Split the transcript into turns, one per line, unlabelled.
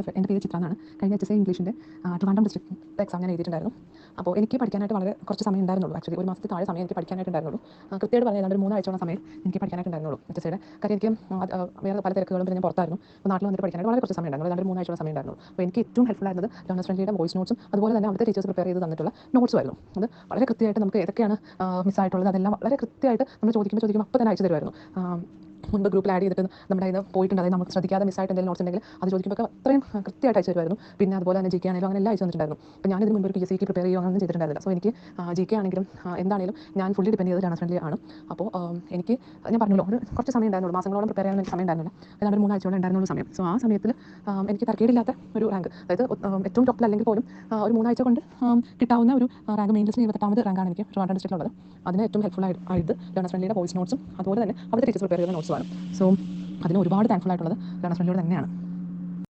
എന്റെ എന്റെ പേര് ചിത്ര എന്നാണ്. കഴിഞ്ഞ എച്ച് എസ് ഇംഗ്ലീഷിന്റെ ട്രിവാൻഡ്രം ഡിസ്ട്രിക്ട് എക്സാം ഞാൻ എഴുതിയിട്ടുണ്ടായിരുന്നു. അപ്പോൾ എനിക്ക് പഠിക്കാനായിട്ട് വളരെ കുറച്ച് സമയം ഉണ്ടായിരുന്നുള്ളൂ ആക്ച്വലി ഒരു മാസത്തിൽ താഴെ സമയം എനിക്ക് പഠിക്കാനായിട്ടുണ്ടായിരുന്നുള്ളൂ കൃത്യമായിട്ട് പറഞ്ഞാൽ ഒരു മൂന്നാഴ്ചയോളം സമയം എനിക്ക് പഠിക്കാനായിട്ടുണ്ടായിരുന്നുള്ളൂ എച്ച് എസ് ഐയുടെ കാര്യം എനിക്ക് വേറെ പല തിരക്കുകളും പിന്നെ ഞാൻ പുറത്തായിരുന്നു. അപ്പോൾ നാട്ടിൽ വന്നിട്ട് പഠിക്കാനായിട്ട് വളരെ കുറച്ച് സമയം ഉണ്ടായിരുന്നു ഏതാണ്ട് ഒരു മൂന്നാഴ്ചയോളം സമയം ഉണ്ടായിരുന്നു. അപ്പോൾ എനിക്ക് ഏറ്റവും ഹെൽപ്ഫുൾ ആയിരുന്നത് ജോണസ് ഫ്രണ്ട്ലിയുടെ വോയിസ് നോട്ട്സും അതുപോലെ തന്നെ അവിടുത്തെ ടീച്ചേഴ്സ് പ്രിപ്പയർ ചെയ്ത് തന്നിട്ടുള്ള നോട്ട്സും ആയിരുന്നു അത് വളരെ കൃത്യമായിട്ട് നമുക്ക് ഏതൊക്കെയാണ് മിസ്സായിട്ടുള്ളത് അതെല്ലാം വളരെ കൃത്യമായിട്ട് നമ്മൾ ചോദിക്കുമ്പോൾ ചോദിക്കുമ്പോൾ അപ്പോൾ തന്നെ അയച്ചു തരുമായിരുന്നു. മുൻപ് ഗ്രൂപ്പിൽ ആഡ് ചെയ്തിട്ട് നമ്മുടെ ഇത് പോയിട്ടുണ്ട്. അതായത് നമുക്ക് ശ്രദ്ധിക്കാതെ മിസ്സായിട്ട് എന്തെങ്കിലും നോട്ട്സ് ഉണ്ടെങ്കിൽ അത് ചോദിക്കുമ്പോൾ അത്രയും കൃത്യമായിട്ട് അയച്ചു തരുമായിരുന്നു. പിന്നെ അതുപോലെ തന്നെ ജി കെ ആണെങ്കിലും അങ്ങനെ എല്ലാം അയച്ചു തന്നിട്ടുണ്ടായിരുന്നു. അപ്പോൾ ഞാനിതിന് മുമ്പ് ഒരു പി എസ് സിക്ക് പ്രിപ്പയർ ചെയ്യുക അങ്ങനെ ചെയ്തിട്ടുണ്ടായിരുന്നില്ല. സോ എനിക്ക് ജി കെ ആണെങ്കിലും എന്താണെങ്കിലും ഞാൻ ഫുള്ളി ഡിപ്പെൻഡ് ചെയ്തത് ലേണേഴ്സ് ഫ്രണ്ട്ലി ആണ് അപ്പോൾ എനിക്ക് ഞാൻ പറഞ്ഞല്ലോ ഒരു കുറച്ച് സമയം ഉണ്ടായിരുന്നുള്ളൂ. മാസങ്ങളോളം പ്രിപ്പയർ ചെയ്യാൻ എനിക്ക് സമയം ഉണ്ടായിരുന്നില്ല. അല്ലാണ്ട് ഒരു മൂന്നാഴ്ചയോളം ഉണ്ടായിരുന്നുള്ള സമയം. സോ ആ സമയത്തിൽ എനിക്ക് തർക്കേടില്ലാത്ത ഒരു റാങ്ക് അതായത് ഏറ്റവും ടോപ്പിൽ അല്ലെങ്കിൽ പോലും ഒരു മൂന്നാഴ്ച കൊണ്ട് കിട്ടാവുന്ന ഒരു റാങ്ക് മെയിൻ ലിസ്റ്റിൽ ഇരുപത്തെട്ടാമത് റാങ്കാണ് എനിക്ക് ട്രിവാൻഡ്രം ഡിസ്ട്രിക്റ്റിലുള്ളത് അതിന് ഏറ്റവും ഹെൽപ്ഫുൾ ആയിട്ട് ആയത് ലേണേഴ്സ് ഫ്രണ്ട്ലിയുടെ വോയിസ് നോട്ട്സും അതുപോലെ തന്നെ അവിടുത്തെ ടീച്ചർ പ്രിപ്പയർ ചെയ്ത നോട്ട്സുമാണ് സോ അതിന് ഒരുപാട് താങ്ക്ഫുൾ ആയിട്ടുള്ളത് ലേണേഴ്സ് ഫ്രണ്ട്ലിയോട് തന്നെയാണ്.